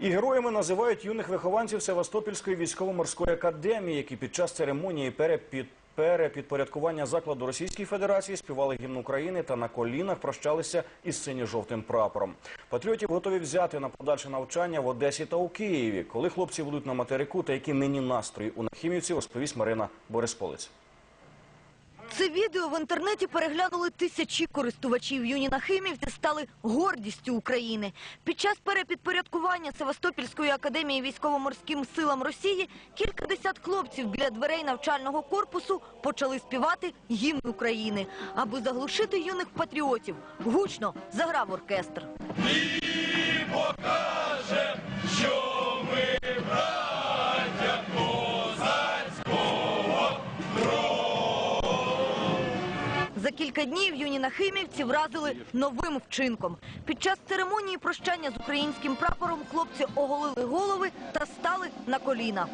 І героями називають юних вихованців Севастопільської військово-морської академії, які під час церемонії перепід... перепідпорядкування закладу Російської Федерації співали гімн України та на колінах прощалися із синьо-жовтим прапором. Патріотів готові взяти на подальше навчання в Одесі та у Києві. Коли хлопці будуть на материку та які нині настрої у нахімівців, розповість Марина Борисполець. Це відео в інтернеті переглянули тисячі користувачів. Юні нахимівці стали гордістю України. Під час перепідпорядкування Севастопільської академії військово-морським силам Росії кількадесят хлопців біля дверей навчального корпусу почали співати гімн України. Аби заглушити юних патріотів, гучно заграв оркестр. За кілька днів юні нахимівці вразили новим вчинком. Під час церемонії прощання з українським прапором хлопці оголили голови та стали на коліна.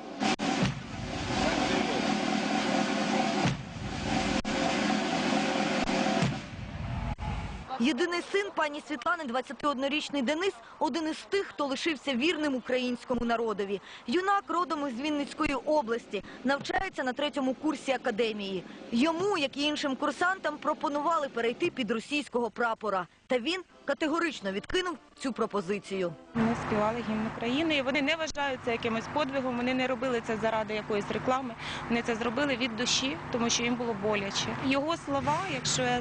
Єдиний син пані Світлани, 21-річний Денис, один із тих, хто лишився вірним українському народові. Юнак родом із Вінницької області, навчається на третьому курсі академії. Йому, як і іншим курсантам, пропонували перейти під російського прапора. Та він категорично відкинув цю пропозицію. Вони співали гімн України, і вони не вважають це якимось подвигом. Вони не робили це заради якоїсь реклами. Вони це зробили від душі, тому що їм було боляче. Його слова, якщо я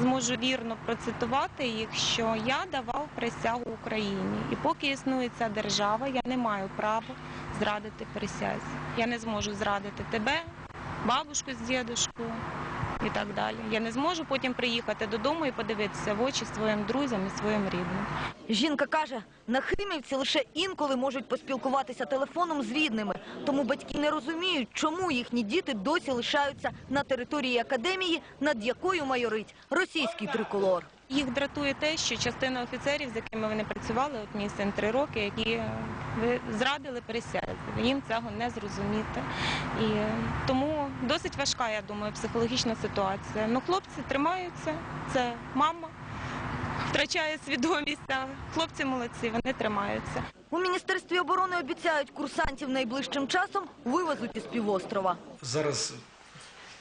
зможу вірно процитувати їх, що я давав присягу Україні, і поки існує ця держава, я не маю права зрадити присязі. Я не зможу зрадити тебе, бабушку з дідушкою. І так далі. Я не зможу потім приїхати додому і подивитися в очі своїм друзям і своїм рідним. Жінка каже, нахимівці лише інколи можуть поспілкуватися телефоном з рідними. Тому батьки не розуміють, чому їхні діти досі лишаються на території академії, над якою майорить російський триколор. Їх дратує те, що частина офіцерів, з якими вони працювали, от мій син три роки, які е, зрадили присязі. Їм цього не зрозуміти. І е, тому досить важка, я думаю, психологічна ситуація. Ну, хлопці тримаються, це мама втрачає свідомість, а хлопці молодці, вони тримаються. У міністерстві оборони обіцяють, курсантів найближчим часом вивезуть із півострова. Зараз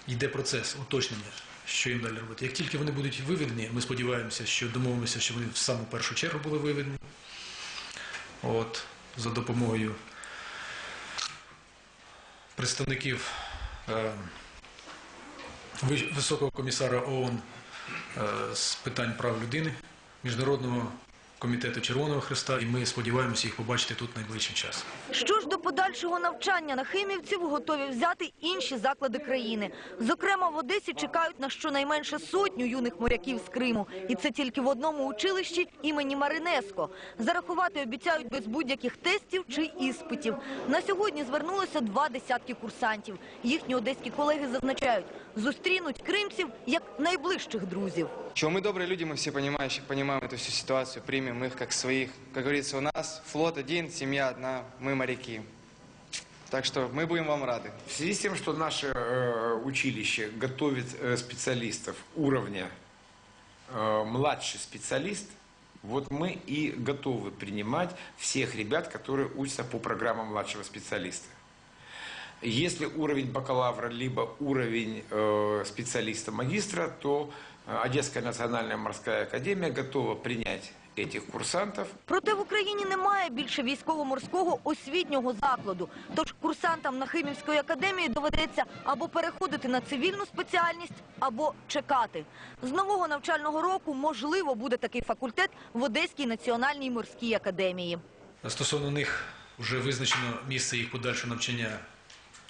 йде процес уточнення, що їм далі робити. Як тільки вони будуть виведені, ми сподіваємося, що домовимося, що вони в саму першу чергу були виведені. От, за допомогою представників е, Високого комісара ООН е, з питань прав людини, Міжнародного комітету Червоного Христа, і ми сподіваємося їх побачити тут найближчим часом. Що ж до подальшого навчання нахимівців готові взяти інші заклади країни. Зокрема, в Одесі чекають на щонайменше сотню юних моряків з Криму. І це тільки в одному училищі імені Маринеско. Зарахувати обіцяють без будь-яких тестів чи іспитів. На сьогодні звернулося два десятки курсантів. Їхні одеські колеги зазначають, зустрінуть кримців як найближчих друзів. Чего мы добрые люди, мы все понимающие, понимаем эту всю ситуацию, Примем их как своих. Как говорится, у нас флот один, семья одна, мы моряки. Так что мы будем вам рады. В связи с тем, что наше э, училище готовит э, специалистов уровня э, младший специалист, вот мы и готовы принимать всех ребят, которые учатся по программам младшего специалиста. Если уровень бакалавра либо уровень э, специалиста-магистра, то э, Одесская национальная морская академия готова принять этих курсантов Проте в Україні немає більше військово-морського освітнього закладу. Тож курсантам Нахимівської академії доведеться або переходити на цивільну спеціальність, або чекати. З нового навчального року можливо буде такий факультет в Одеській національній морській академії. Стосовно них вже визначено місце їх подальшого навчання,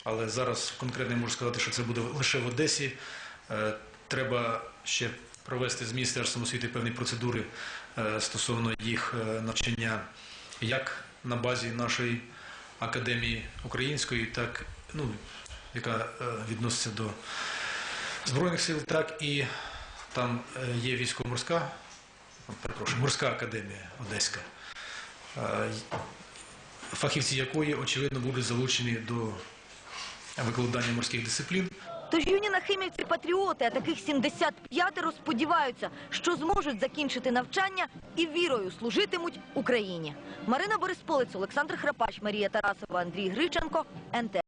але зараз конкретно можу сказати, що це буде лише в Одесі. Е, Треба ще провести з Міністерством освіти певні процедури е, стосовно їх е, навчання як на базі нашої академії української, так ну, яка е, відноситься до Збройних сил, так і там є військово-морська, перепрошую, морська академія Одеська. Фахівці якої, очевидно, будуть залучені до викладання морських дисциплін. Тож юні нахимівці патріоти, а таких 75 сподіваються, що зможуть закінчити навчання і вірою служитимуть Україні. Марина Борисполець, Олександр Храпач, Марія Тарасова, Андрій Гриченко, НТ.